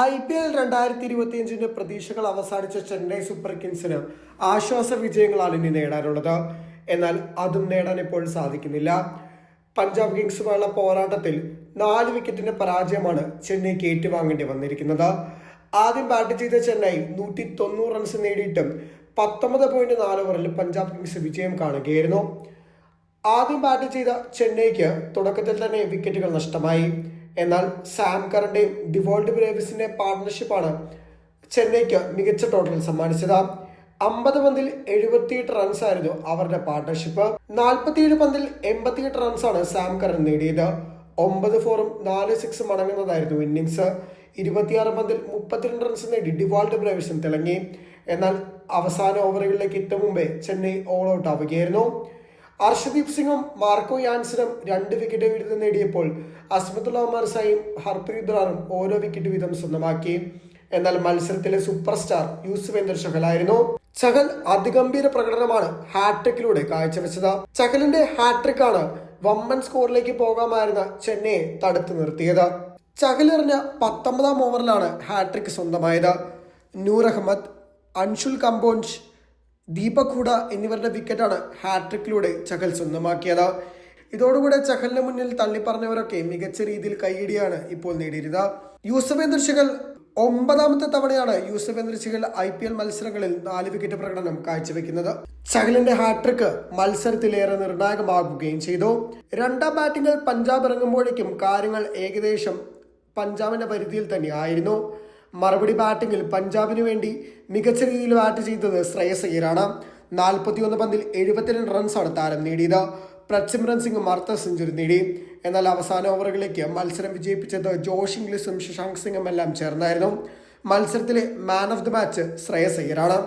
I P L രണ്ടായിരത്തി ഇരുപത്തിയഞ്ചിന്റെ പ്രതീക്ഷകൾ അവസാനിച്ച ചെന്നൈ സൂപ്പർ കിങ്സിന് ആശ്വാസ വിജയങ്ങളാണ് ഇനി നേടാനുള്ളത്. എന്നാൽ അതും നേടാൻ ഇപ്പോൾ സാധിക്കുന്നില്ല. പഞ്ചാബ് കിങ്സുമായുള്ള പോരാട്ടത്തിൽ നാല് വിക്കറ്റിന്റെ പരാജയമാണ് ചെന്നൈക്ക് ഏറ്റുവാങ്ങേണ്ടി വന്നിരിക്കുന്നത്. ആദ്യം ബാറ്റ് ചെയ്ത ചെന്നൈ നൂറ്റി തൊണ്ണൂറ് റൺസ് നേടിയിട്ടും പത്തൊമ്പത് പോയിന്റ് നാല് ഓവറിൽ പഞ്ചാബ് കിങ്സ് വിജയം കാണുകയായിരുന്നു. ആദ്യം ബാറ്റ് ചെയ്ത ചെന്നൈക്ക് തുടക്കത്തിൽ തന്നെ വിക്കറ്റുകൾ നഷ്ടമായി. എന്നാൽ സാം കറിന്റെയും ഡിവോൾഡ് ബ്രേവിസിന്റെ പാർട്ണർഷിപ്പാണ് ചെന്നൈക്ക് മികച്ച ടോട്ടൽ സമ്മാനിച്ചത്. അമ്പത് പന്തിൽ എഴുപത്തിയെട്ട് റൺസ് ആയിരുന്നു അവരുടെ പാർട്ണർഷിപ്പ് നാൽപ്പത്തിയേഴ് പന്തിൽ എൺപത്തിയെട്ട് ആണ് സാം കറൻ നേടിയത്. ഒമ്പത് ഫോറും നാല് സിക്സും അടങ്ങുന്നതായിരുന്നു ഇന്നിങ്സ് ഇരുപത്തിയാറ് പന്തിൽ മുപ്പത്തിരണ്ട് റൺസ് നേടി ഡിവാൾഡ് ബ്രേവിസും തിളങ്ങി. എന്നാൽ അവസാന ഓവറുകളിലേക്ക് എത്തും മുമ്പേ ചെന്നൈ ഓൾ ഔട്ട് ആവുകയായിരുന്നു. അർഷദീപ് സിംഗും മാർക്കോ യാൻസനും രണ്ട് വിക്കറ്റ് വീതം നേടിയപ്പോൾ അസ്മത്തുള്ള ഒമർ സായും ഹർപ്രീത് റാറും ഓരോ വിക്കറ്റ് വീതം സ്വന്തമാക്കി. എന്നാൽ മത്സരത്തിലെ സൂപ്പർ സ്റ്റാർ യൂസുവേന്ദ്ര ചഹലായിരുന്നു. ചഹൽ അതിഗംഭീര പ്രകടനമാണ് ഹാട്രിക്കിലൂടെ കാഴ്ചവെച്ചത്. ചഹലിന്റെ ഹാട്രിക്കാണ് വമ്പൻ സ്കോറിലേക്ക് പോകാമായിരുന്ന ചെന്നൈയെ തടുത്തു നിർത്തിയത്. ചഹൽ എറിഞ്ഞ പത്തൊമ്പതാം ഓവറിലാണ് ഹാട്രിക് സ്വന്തമായത്. നൂർ അഹമ്മദ് അൻഷുൽ കമ്പോഞ്ച് ദീപക് ഹൂഡ എന്നിവരുടെ വിക്കറ്റാണ് ഹാട്രിക്കിലൂടെ ചഹൽ സ്വന്തമാക്കിയത്. ഇതോടുകൂടെ ചഹലിന് മുന്നിൽ തള്ളിപ്പറഞ്ഞവരൊക്കെ മികച്ച രീതിയിൽ കൈയിടിയാണ് ഇപ്പോൾ നേടിയിരുന്നത്. യൂസഫേന്ദ്ര ശിഖൽ ഒമ്പതാമത്തെ തവണയാണ് Yuzvendra Chahal I P L മത്സരങ്ങളിൽ നാല് വിക്കറ്റ് പ്രകടനം കാഴ്ചവെക്കുന്നത്. ചഹലിന്റെ ഹാട്രിക്ക് മത്സരത്തിലേറെ നിർണായകമാകുകയും ചെയ്തു. രണ്ടാം ബാറ്റിംഗിൽ പഞ്ചാബ് ഇറങ്ങുമ്പോഴേക്കും കാര്യങ്ങൾ ഏകദേശം പഞ്ചാബിന്റെ പരിധിയിൽ തന്നെ ആയിരുന്നു. മറുപടി ബാറ്റിംഗിൽ പഞ്ചാബിന് വേണ്ടി മികച്ച രീതിയിൽ ബാറ്റ് ചെയ്തത് ശ്രേയസ് അയ്യരാണ്. നാൽപ്പത്തിയൊന്ന് പന്തിൽ എഴുപത്തിരണ്ട് റൺസാണ് താരം നേടിയത്. പ്രത്സിമ്രൻ സിംഗ് അർദ്ധ സെഞ്ചുറി നേടി. എന്നാൽ അവസാന ഓവറുകളിലേക്ക് മത്സരം വിജയിപ്പിച്ചത് ജോഷ് ഇംഗ്ലീഷും ശശാങ്ക് സിംഗും എല്ലാം ചേർന്നായിരുന്നു. മത്സരത്തിലെ man of the match Shreyas അയ്യരാണ്.